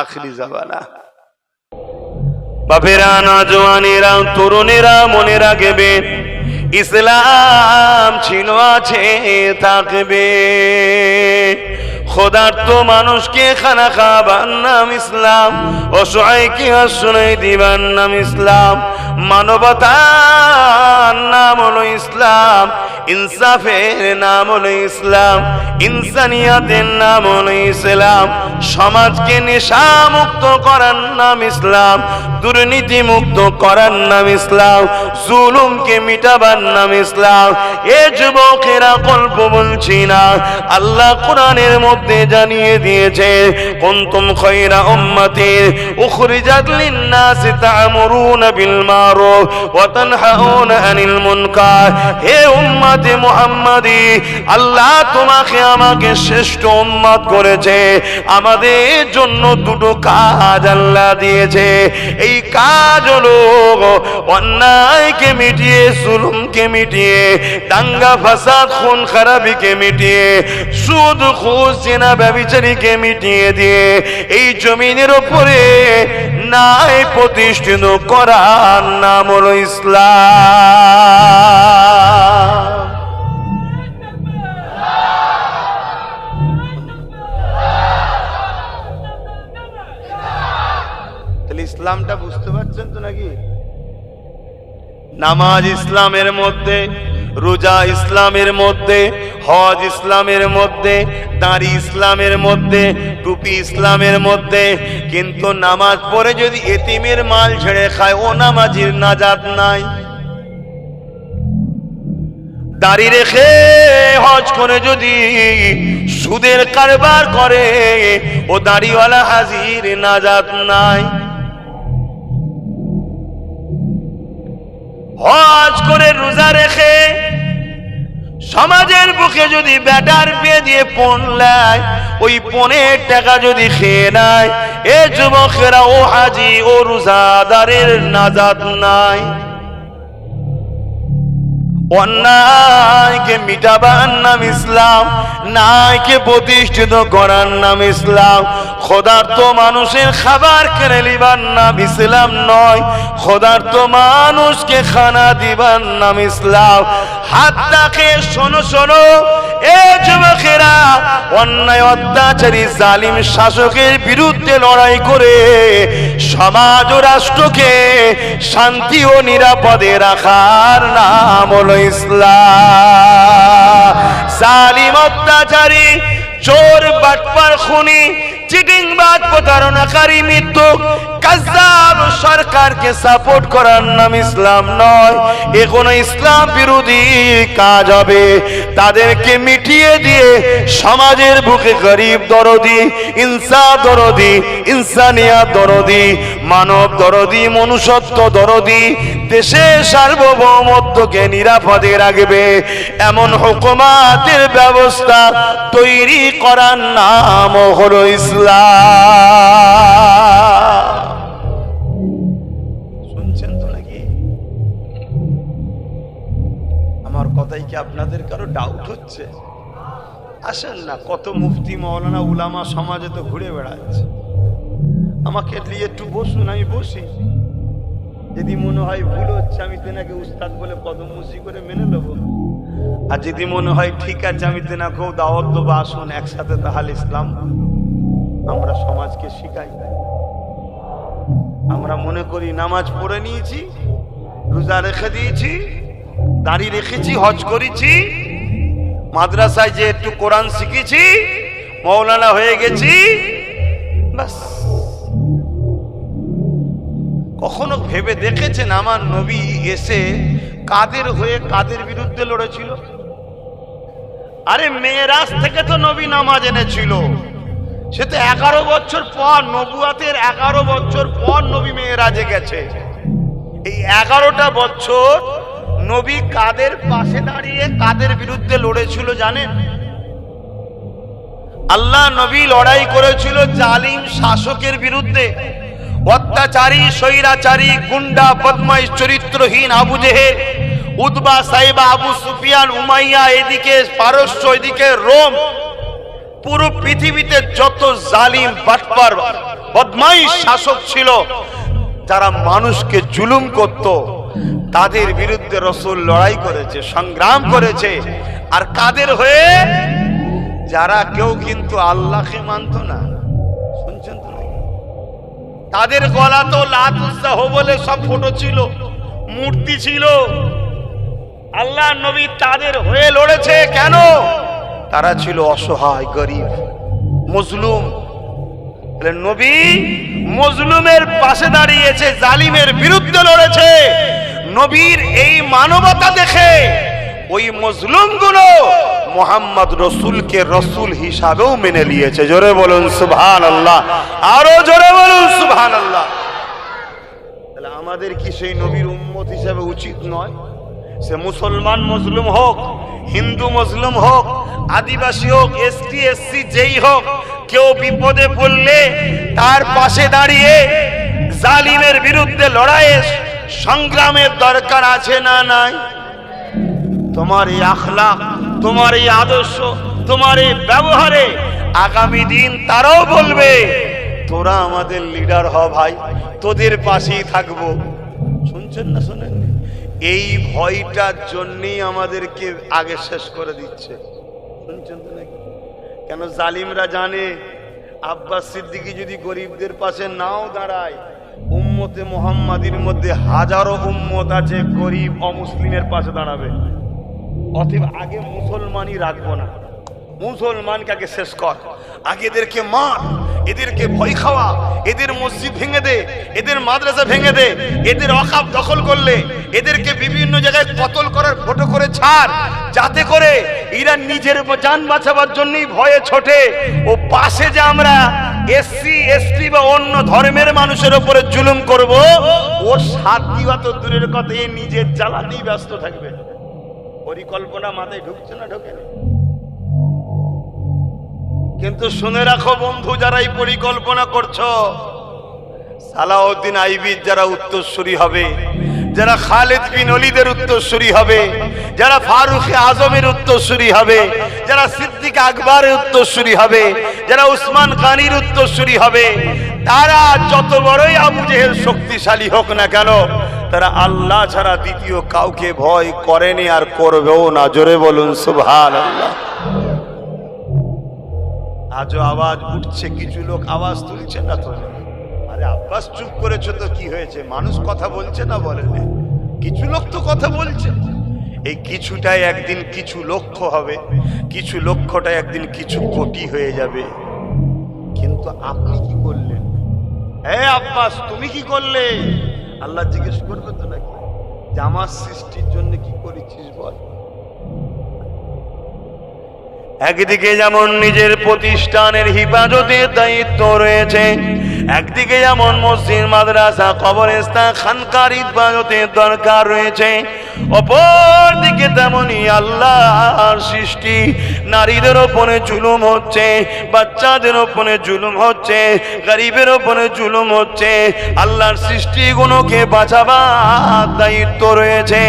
আখরি জামানা বাপেরা নজওয়ানেরা তরুণেরা মনে রাখবে ইসলাম ছিল আছে থাকবে। খোদার্থ মানুষকে খানা খাবার নাম ইসলাম। অসহায়কে আশ্রয় দিবার নাম ইসলাম। মানবতার নাম হলো ইসলাম। ইনসাফের নাম হলো ইসলাম। ইনসানিয়াতের নাম হলো ইসলাম। সমাজকে নেশা মুক্ত করার নাম ইসলাম। দুর্নীতি মুক্ত করার নাম ইসলাম। জুলুমকে মিটাবার নাম ইসলাম। এ যুবকেরা গল্প বলছি না। আল্লাহ কোরআনের মধ্যে জানিয়ে দিয়েছে, কুনতুম খয়রা উম্মাতিন উখরিজাত লিন-নাস তা'মুরুনা বিল মারুফ ওয়া তানহাউনা আনিল মুনকার। হে উম্মতে মুহাম্মাদি, আল্লাহ তোমাকে আমাকে শ্রেষ্ঠ উম্মত করেছে, আমাদের জন্য দুটো কাজ আল্লাহ দিয়েছে। এই কাজ হলো অন্যায়কে মিটিয়ে, জুলুমকে মিটিয়ে দাঙ্গা ফাসাদ খুন খারাপিকে মিটিয়ে, সুদ খুশ জেনা ব্যবিচারীকে মিটিয়ে দিয়ে এই জমিনের উপরে নাই প্রতিষ্ঠিত করার নাম হলো ইসলাম। ইসলামটা বুঝতে পারছেন তো নাকি? নামাজ ইসলামের মধ্যে, রোজা ইসলামের মধ্যে হজ ইসলামের মধ্যে, দাঁড়ি ইসলামের মধ্যে, টুপি ইসলামের মধ্যে, কিন্তু নামাজ পড়ে যদি এতিমের মাল ছেড়ে খায়, ও নামাজির নাজাত নাই। দাড়ি রেখে হজ করে যদি সুদের কারবার করে, ও দাড়িওয়ালা হাজির নাজাত নাই। হজ করে রোজা রেখে সমাজের বুকে যদি ব্যাটার পেয়ে দিয়ে পণ নেয়, ওই পণের টাকা যদি খেয়ে নেয়, এ যুবকেরা, ও হাজি, ও রোজাদারের নাজাত নাই। অন্যায়কে মিটাবার নাম ইসলাম নাইকে প্রতিষ্ঠিত করার নাম ইসলাম। খোদার্থ মানুষের খাবার কেড়ে নিবার নাম ইসলাম নয় খোদার্থ মানুষকে খানা দিবার নাম ইসলাম। হাতটাকে শোনো শোনো, এ যুবকেরা, অন্যায়, অত্যাচারী, জালিম শাসকের বিরুদ্ধে লড়াই করে সমাজ ও রাষ্ট্রকে শান্তি ও নিরাপদে রাখার নাম হলো ইসলাম। অত্যাচারী, চোর, বাটপার, খুনি, চিটিংবাজ, প্রতারণাকারী মৃত্যু সরকারকে সাপোর্ট করার নাম ইসলাম নয়। এ কোনো ইসলাম বিরোধী কাজ হবে। তাদেরকে মিটিয়ে দিয়ে সমাজের বুকে গরিব দরদি ইনসা দরদি ইনসানিয়া দরদি, মানব দরদি, মনুষ্যত্ব দরদি দেশের সার্বভৌমত্বকে নিরাপদে রাখবে। এমন হুকুমাতের ব্যবস্থা তৈরি করার নাম হলো ইসলাম। শুনছেন তো নাকি? আমার কথাই কি আপনাদের কারও ডাউট হচ্ছে? আসেন না, কত মুফতি মৌলানা উলামা সমাজে তো ঘুরে বেড়াচ্ছে। আমাকে নিয়ে একটু বসুন, আমি বসি। যদি মনে হয় ভুল হচ্ছে, আমি তেনাকে উস্তাদ বলে কদম মুসি করে মেনে নেব। আর যদি মনে হয় ঠিক আছে, আমি তেনাকেও দাওয়াত দেবো, আসুন একসাথে তাহলে ইসলাম আমরা সমাজকে শিখাই। আমরা মনে করি নামাজ পড়ে নিয়েছি, রোজা রেখে দিয়েছি, দাড়ি রেখেছি, হজ করেছি, মাদ্রাসায় যে একটু কোরআন শিখেছি, মৌলানা হয়ে গেছি বাস কখনো ভেবে দেখেছেন আমার নবী এসে কাদের হয়ে কাদের বিরুদ্ধে লড়েছিল? আরে মেয়েরাজ থেকে তো নবী নামাজ এনেছিল। সে তো এগারো বছর পর নবুয়াতের এগারো বছর পর নবী মেয়েরাজে গেছে। এই এগারোটা বছর নবী কাদের পাশে দাঁড়িয়ে কাদের বিরুদ্ধে লড়েছিল জানেন? আল্লাহ নবী লড়াই করেছিল জালিম শাসকের বিরুদ্ধে। অত্যাচারী স্বৈরাচারী, গুন্ডা, বদমাইশ, চরিত্রহীন আবু জেহে উদ্বা সাইবা আবু সুফিয়ান, উমাইয়া এদিকে, পারস্য এদিকে, রোম, পুরো পৃথিবীতে যত জালিম, বাটপার বদমাই শাসক ছিল, যারা মানুষকে জুলুম করত, তাদের বিরুদ্ধে রসুল লড়াই করেছে, সংগ্রাম করেছে, আর কাদের হয়ে যারা কেউ কিন্তু আল্লাহকে মানত না? তাদের গলা তো লাতুসাহ বলে সব ফটো ছিল, মূর্তি ছিল। আল্লাহ নবী তাদের হয়ে লড়েছে কেন? তারা ছিল অসহায়, গরিব, মজলুম। নবী মজলুমের পাশে দাঁড়িয়েছে, জালিমের বিরুদ্ধে লড়েছে। নবীর এই মানবতা দেখে ওই মজলুমগুলো মোহাম্মদ রসুলকে রসুল হিসাবেও মেনে নিয়েছে। জোরে বলুন সুবহান আল্লাহ আরও জোরে বলুন সুবহান আল্লাহ তাহলে আমাদের কি সেই নবীর উম্মত হিসাবে উচিত নয়? সে মুসলমান মজলুম হোক, হিন্দু মজলুম হোক, আদিবাসী হোক, এসটি, এসসি, যেই হোক, কেউ বিপদে পড়লে তার পাশে দাঁড়িয়ে জালিমের বিরুদ্ধে লড়াইয়ে সংগ্রামের দরকার আছে না নাই? তোমার এই আখলাক তোমার এই আদর্শ, তোমার এই ব্যবহারে আগামী দিন তারাও বলবে, তোরা আমাদের লিডার হ ভাই, তোদের পাশেই থাকব। শুনছেন না শোনেন? এই ভয়টার জন্যই আমাদেরকে আগে শেষ করে দিচ্ছে। শুনছেন তো নাকি? কেন জালিমরা জানে, আব্বাস সিদ্দিকি যদি গরিবদের পাশে নাও দাঁড়ায়, উম্মতে মোহাম্মাদির মধ্যে হাজারো উম্মত আছে গরিব অমুসলিমের পাশে দাঁড়াবে। অতএব আগে মুসলমানই রাখব না। মুসলমানকে আগে শেষ কর? আগে এদেরকে মার, এদেরকে ভয় খাওয়া, এদের মসজিদ ভেঙে দে, এদের মাদ্রাসা ভেঙে দে, এদের অকাপ দখল করলে, এদেরকে বিভিন্ন জায়গায় কতল করার ফটো করে ছাড়, যাতে করে এরা নিজের যান বাঁচাবার জন্যই ভয়ে ছোটে। ও পাশে যে আমরা এসসি এসটি বা অন্য ধর্মের মানুষের উপরে জুলুম করব, ও সাত দিবা তো দূরের কথা, এ নিজের জ্বালাতেই ব্যস্ত থাকবে। পরিকল্পনা মাথায় ঢুকছে না, ঢোকে না? কিন্তু শুনে রাখো বন্ধু, যারা এই পরিকল্পনা করছ, সালাউদ্দিন আইবির যারা উত্তরসূরি হবে, যারা খালেদ বিন অলিদের উত্তরসূরি হবে, যারা ফারুক আজমের উত্তরসূরি হবে, যারা সিদ্দিক আকবরের উত্তরসূরি হবে, যারা উসমান খানির উত্তরসূরি হবে, তারা যত বড়ই আবু জেহেল শক্তিশালী হোক না কেন তারা আল্লাহ ছাড়া দ্বিতীয় কাউকে ভয় করেনি আর করবেও না। জোরে বলুন সুবহান আল্লাহ আজও আওয়াজ উঠছে, কিছু লোক আওয়াজ তুলছে না তো? আরে আব্বাস, চুপ করেছ তো, কি হয়েছে? মানুষ কথা বলছে না বলেন? কিছু লোক তো কথা বলছে। এই কিছুটাই একদিন কিছু লক্ষ্য হবে, কিছু লক্ষ্যটা একদিন কিছু কোটি হয়ে যাবে। কিন্তু আপনি কি করলেন? হ্যাঁ আব্বাস, তুমি কি করলে? আল্লাহ জিজ্ঞেস করবে তো নাকি? যে আমার সৃষ্টির জন্য কি করেছিস বল। একদিকে যেমন নিজের প্রতিষ্ঠানের হিফাজতের দায়িত্ব রয়েছে একদিকে যেমন মসজিদ, মাদ্রাসা, কবরস্থান, খানকার হিফাজতের দরকার রয়েছে অপর দিকে তেমনি আল্লাহর সৃষ্টি। নারীদের ওপরে জুলুম হচ্ছে, বাচ্চাদের ওপরে জুলুম হচ্ছে, গরিবের ওপরে জুলুম হচ্ছে। আল্লাহর সৃষ্টিগুলোকে বাঁচাবার দায়িত্ব রয়েছে।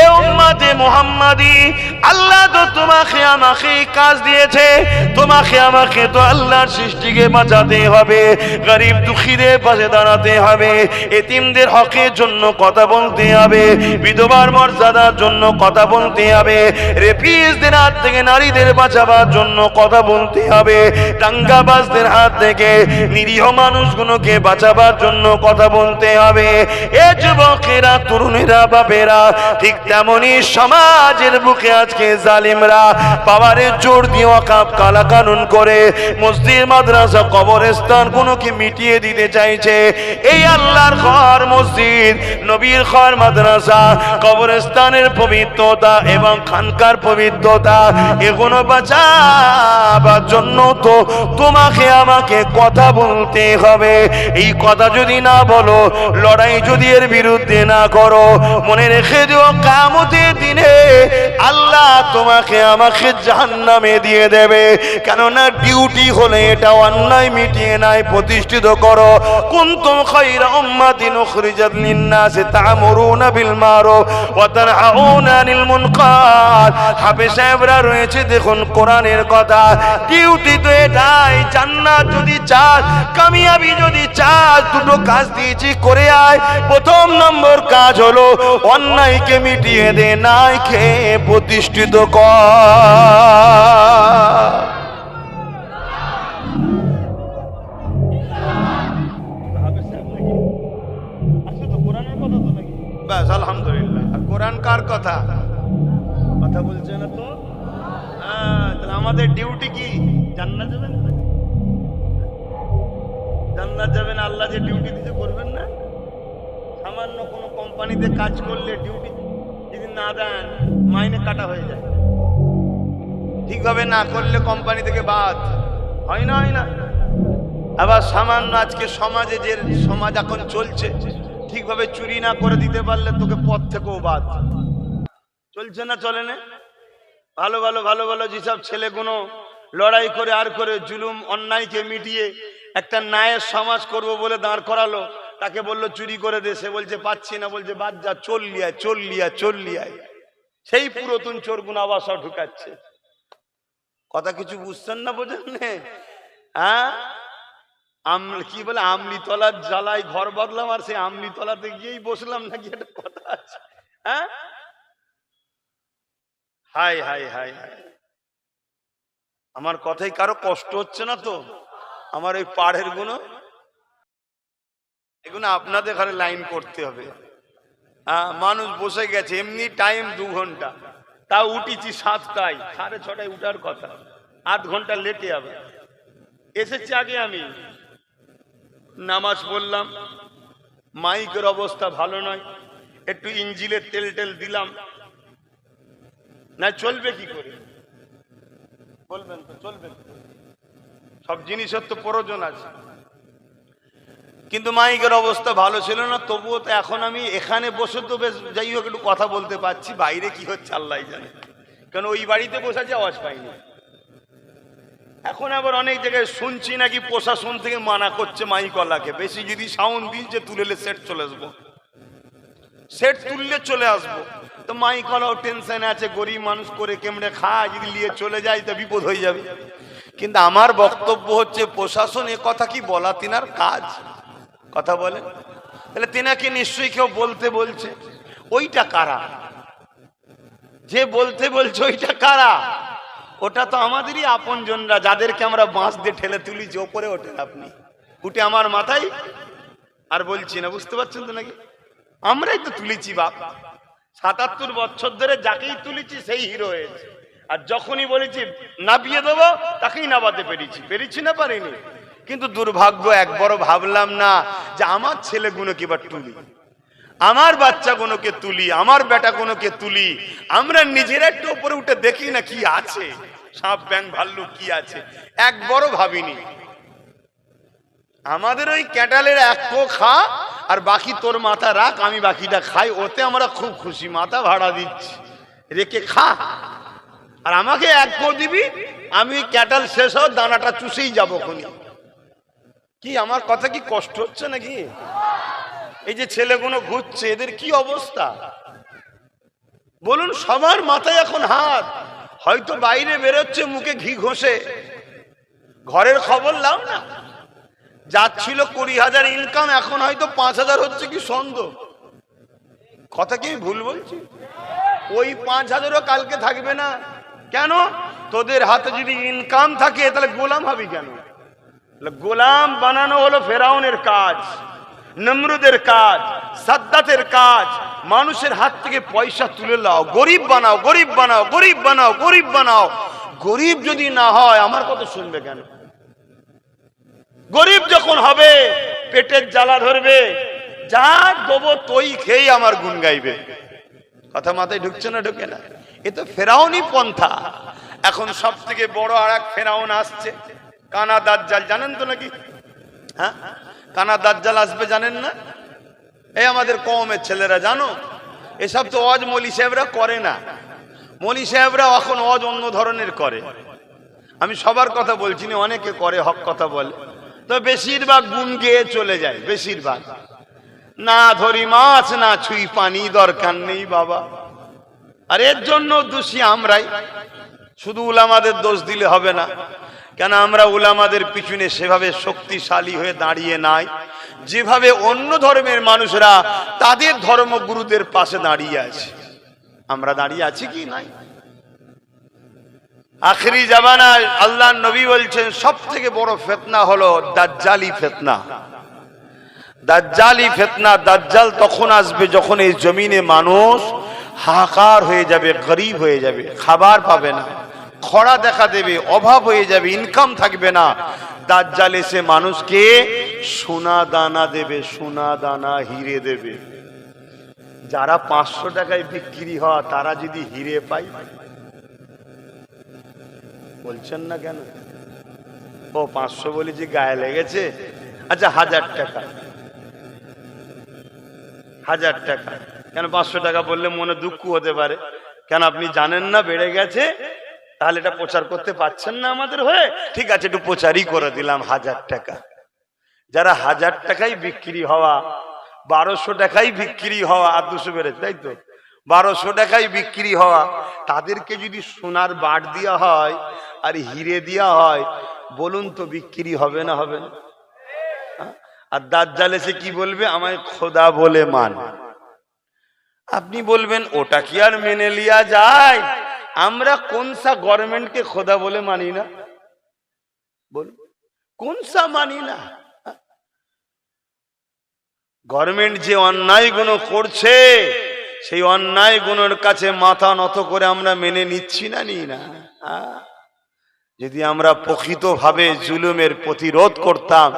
এ উম্মাতে মোহাম্মদী, আল্লাহ তো তোমাকে আমাকে কাজ দিয়েছে। তোমাকে আমাকে তো আল্লাহর সৃষ্টিকে বাঁচাতে হবে। গরিব দুঃখীদের পাশে দাঁড়াতে বাঁচাবার জন্য কথা বলতে হবে। এ যুবকেরা, তরুণেরা, বাপেরা, ঠিক তেমনি সমাজের বুকে আজকে জালিমরা পাওয়ারের জোর দিয়ে অকাপ করে মসজিদ, মাদ্রাসা, কবরস্থান কোনোকে মিটিয়ে দিতে চাইছে। এই আল্লাহর ঘর, মসজিদ, নবীর ঘর, মাদ্রাসা, কবরস্থানের পবিত্রতা এবং খানকার পবিত্রতা এগুলো বাঁচাবার জন্য তো তোমাকে আমাকে কথা বলতে হবে। এই কথা যদি না বলো, লড়াই যদি এর বিরুদ্ধে না করো, মনে রেখে দিও, কামতের দিনে আল্লাহ তোমাকে আমাকে জাহান্নামে দিয়ে দেবে। কেননা ডিউটি হলে এটা অন্যায়, মিটিয়ে নাই, প্রতিষ্ঠিত করো। কুনতুম খায়রা উম্মাতিন উখরিজাত লিন-নাসি তা'মুরুনা বিল মারুফ ওয়া তানহাউনা আনিল মুনকার। হাফেজ সাহেবরা রয়েছে, দেখুন কোরআনের কথা। ডিউটি তো এটাই, জান্নাত যদি চাস, কামিয়াবি যদি চাস, দুটো কাজ দিয়েছি, করে আয়। প্রথম নম্বর কাজ হলো, অন্যায়কে মিটিয়ে দে, নাই খেয়ে প্রতিষ্ঠিত কর। ব্যাস আলহামদুলিল্লাহ। আর কোরআন কার কথা? কথা বলছে না তো? হ্যাঁ, তাহলে আমাদের ডিউটি কি? জান্নাত যাবেন জান্নাত যাবেন আল্লাহ যে ডিউটি দিতে করবেন না? সামান্য কোনো কোম্পানিতে কাজ করলে ডিউটি যদি না দেন মাইনে কাটা হয়ে যায়। ঠিকভাবে না করলে কোম্পানি থেকে বাদ। হয় না হয় না। আবার সামান্য আজকে সমাজে যে সমাজ এখন চলছে ঠিকভাবে চুরি না করে দিতে পারলে তোকে পথ থেকেও বাদ। চলছে না, চলে না? ভালো ভালো ভালো ভালো যেসব ছেলেগুলো লড়াই করে আর করে জুলুম, অন্যায়কে মিটিয়ে একটা ন্যায়ের সমাজ করব বলে দাঁড় করালো, তাকে বলল, চুরি করে দে। সে বলছে, পাচ্ছি না। বলছে, বাদ যা চল্লিয়ায় চল্লিয়া চল্লিয়ায় সেই পুরাতন চোরগুলো আবার সব ঢুকাচ্ছে। কথা কিছু বুঝছেন না বোঝেন? হ্যাঁ? আম- কি বলে আমলি তলার জ্বালায় ঘর বদলাম আর সেই আমলি তলাতে গিয়েই বসলাম নাকি একটা কথা আছে? হ্যাঁ? হাই হাই হাই হাই আমার কথাই কারও কষ্ট হচ্ছে না তো? আমার ওই পাড়েরগুলো এগুলো আপনাদের ঘরে লাইন করতে হবে। মানুষ বসে গেছে, এমনি টাইম দু ঘণ্টা। তাও উঠিছি সাতটায়, সাড়ে ছটায় উঠার কথা। আধ ঘণ্টা লেটে যাবে এসেছি আগে আমি। নামাজ পড়লাম। মাইকের অবস্থা ভালো নয়। একটু ইঞ্জিলের তেল টেল দিলাম। না, চলবে কি করে? বলবেন তো চলবে সব জিনিসের তো প্রয়োজন আছে। কিন্তু মাইকের অবস্থা ভালো ছিল না, তবুও তো এখন আমি এখানে বসে তো বেশ, যাই হোক, একটু কথা বলতে পারছি। বাইরে কি হচ্ছে আল্লাহ জানে। কারণ ওই বাড়িতে বসে আওয়াজ পাইনি। এখন আবার অনেক জায়গায় শুনছি নাকি প্রশাসন থেকে মানা করছে মাইকলাকে বেশি যদি সাউন্ড দিচ্ছে তুলেলে সেট চলে আসব। সেট তুললে চলে আসব। তো মাইকলাও টেনশনে আছে, গরিব মানুষ করে কেমনে খায়? যদি নিয়ে চলে যায় তো বিপদ হয়ে যাবে। কিন্তু আমার বক্তব্য হচ্ছে, প্রশাসন এ কথা কি বলা তিনার কাজ? কথা বলে। তাহলে তিনাকে নিশ্চয়ই কেউ বলতে বলছে, ওইটা কারা? যে বলতে বলছে, ওইটা কারা? ওটা তো আমাদেরই আপনজনরা, যাদেরকে আমরা বাঁশ দিয়ে ঠেলে তুলি তুলিছি, ওপরে ওঠেন আপনি। উঠে আমার মাথায় আর বলছি না, বুঝতে পারছেন তো নাকি? আমরাই তো তুলেছি বাপ। সাতাত্তর বছর ধরে যাকেই তুলেছি, সেই হিরো হয়েছে। আর যখনই বলেছি, নাবিয়ে দেবো, তাকেই নাবাতে পেরেছি। পেরেছি না পারিনি। কিন্তু দুর্ভাগ্য, একবারও ভাবলাম না যে আমার ছেলেগুলোকে এবার তুলি। আমার বাচ্চাগুলোকে তুলি, আমার বেটাগুলোকে তুলি। আমরা নিজেরা একটু উপরে উঠে দেখি না কি আছে। সাপ ব্যাং ভাল্লুক কি আছে? একবারও ভাবিনি। আমাদের ওই ক্যাটালের এক কো খা, আর বাকি তোর মাথা রাখ, আমি বাকিটা খাই। ওতে আমরা খুব খুশি, মাথা ভাড়া দিচ্ছি। রেখে খা। আর আমাকে এক কো দিবি, আমি ক্যাটাল শেষ হোক দানাটা চুষেই যাব খুনি। কি, আমার কথা কি কষ্ট হচ্ছে নাকি? এই যে ছেলেগুলো ঘুরছে, এদের কি অবস্থা? বলুন, সবার মাথায় এখন হাত। হয়তো বাইরে বেরোচ্ছে, মুখে ঘি ঘষে। ঘরের খবর লাও না। যাচ্ছিল কুড়ি হাজার ইনকাম এখন হয়তো পাঁচ হাজার হচ্ছে কি সন্দেহ। কথা কি ভুল বলছি? ওই পাঁচ হাজারও কালকে থাকবে না। কেন? তোদের হাতে যদি ইনকাম থাকে, তাহলে গোলাম হবি কেন? গোলাম বানানো হলো ফেরাউনের কাজ, নমরুদের কাজ। সাদ্দাতের কাজ, মানুষের হাত থেকে পয়সা তুলে লাও। গরিব বানাও গরিব বানাও গরিব বানাও গরিব বানাও। গরিব যদি না হয়, আমার কথা শুনবে কেন? গরিব যখন হবে, পেটের জ্বালা ধরবে যা দেবো তৈ খেয়েই আমার গুণ গাইবে। কথা মাথায় ঢুকছে না, ঢুকে না? এ তো ফেরাউনি পন্থা। এখন সব থেকে বড় আর এক ফেরাউন আসছে। কানা দাজ্জাল, জানেন তো নাকি? হ্যাঁ? কানা দাজ্জাল আসবে, জানেন না? এই আমাদের কমের ছেলেরা, জানো? এসব তো অজ মলি সাহেবরা করে না। মলি সাহেবরা এখন অজ অন্য ধরনের করে। আমি সবার কথা বলছি না, অনেকে করে, হক কথা বলে। তো বেশিরভাগ গুণ গেয়ে চলে যায়, বেশিরভাগ। না ধরি মাছ, না ছুঁই পানি, দরকার নেই বাবা। আর এর জন্য দোষী আমরাই। শুধু উলামাদের দোষ দিলে হবে না। কেন আমরা উলামাদের পিছনে সেভাবে শক্তিশালী হয়ে দাঁড়িয়ে নাই? যেভাবে অন্য ধর্মের মানুষরা তাদের ধর্মগুরুদের পাশে দাঁড়িয়ে আছে। আমরা দাঁড়িয়ে আছি কি নাই? আখরি জামানায় আল্লাহ নবী বলছেন সব থেকে বড় ফেতনা হলো দাজ্জালি ফেতনা। দাজ্জালি ফেতনা, দাজ্জাল তখন আসবে যখন এই জমিনে মানুষ হাহাকার হয়ে যাবে, গরিব হয়ে যাবে, খাবার পাবে না। খরা দেখা দেবে, অভাব হয়ে যাবে ইনকাম থাকবে না। দাজ্জাল এসে মানুষকে সোনা দানা দেবে, সোনা দানা হিরে দেবে। যারা পাঁচশো টাকায় বিক্রি হয়, তারা যদি হিরে পায়? বলছেন না কেন? ও, পাঁচশো বলে যে গায়ে লেগেছে? আচ্ছা হাজার টাকা। হাজার টাকা। কেন পাঁচশো টাকা বললে মনে দুঃখ হতে পারে? কেন আপনি জানেন না বেড়ে গেছে? তাহলে এটা প্রচার করতে পারছেন না আমাদের হয়ে? ঠিক আছে, একটু প্রচারই করে দিলাম হাজার টাকা। যারা হাজার টাকাই বিক্রি হওয়া, বারোশো টাকাই বিক্রি হওয়া, আর দুশো বেড়েছে, তাই তো? বারোশো টাকায় বিক্রি হওয়া, তাদেরকে যদি সোনার বাট দেওয়া হয়, আর হিরে দেওয়া হয়, বলুন তো বিক্রি হবে না হবে না? আর দাজ্জাল এসে কি বলবে? আমায় খোদা বলে মান। আপনি বলবেন, ওটা কি আর মেনে লিয়া যায়? আমরা কোন সা গভর্নমেন্টকে খোদা বলে মানি না? বলুন। কোন সা মানি না? গভর্নমেন্ট যে অন্যায়গুলো করছে, সেই অন্যায় গুণের কাছে মাথা নত করে আমরা মেনে নিচ্ছি না নি না? যদি আমরা প্রকৃত ভাবে জুলুমের প্রতিরোধ করতাম,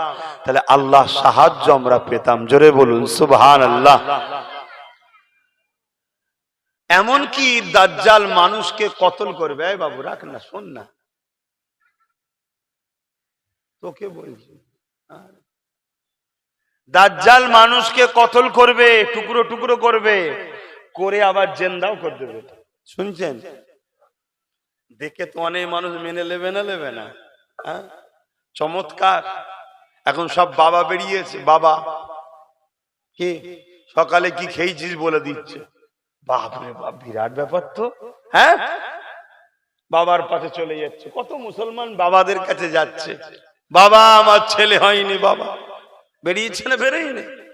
তাহলে আল্লাহ সাহায্য আমরা পেতাম। জোরে বলুন সুবহান আল্লাহ এমন কি দাজ্জাল মানুষকে কতল করবে? এই বাবু, রাখ না, শোন না। তোকে বলছি। দাজ্জাল মানুষকে কতল করবে? টুকরো টুকরো করবে, করে আবার জেন্দাও করে দেবে। শুনছেন? দেখে তো অনেক মানুষ মেনে নেবে না নেবে না হ্যাঁ? চমৎকার। এখন সব বাবা বেরিয়েছে, বাবা। কি? সকালে কি খেয়েছিস বলে দিচ্ছে? বাপরে বাপ, বিরাট ব্যাপার তো। হ্যাঁ? বাবার পাশে চলে যাচ্ছে। কত মুসলমান বাবাদের কাছে যাচ্ছে। বাবা, আমার ছেলে হয়নি বাবা। বেরিয়েছে না, বেরোয়নি?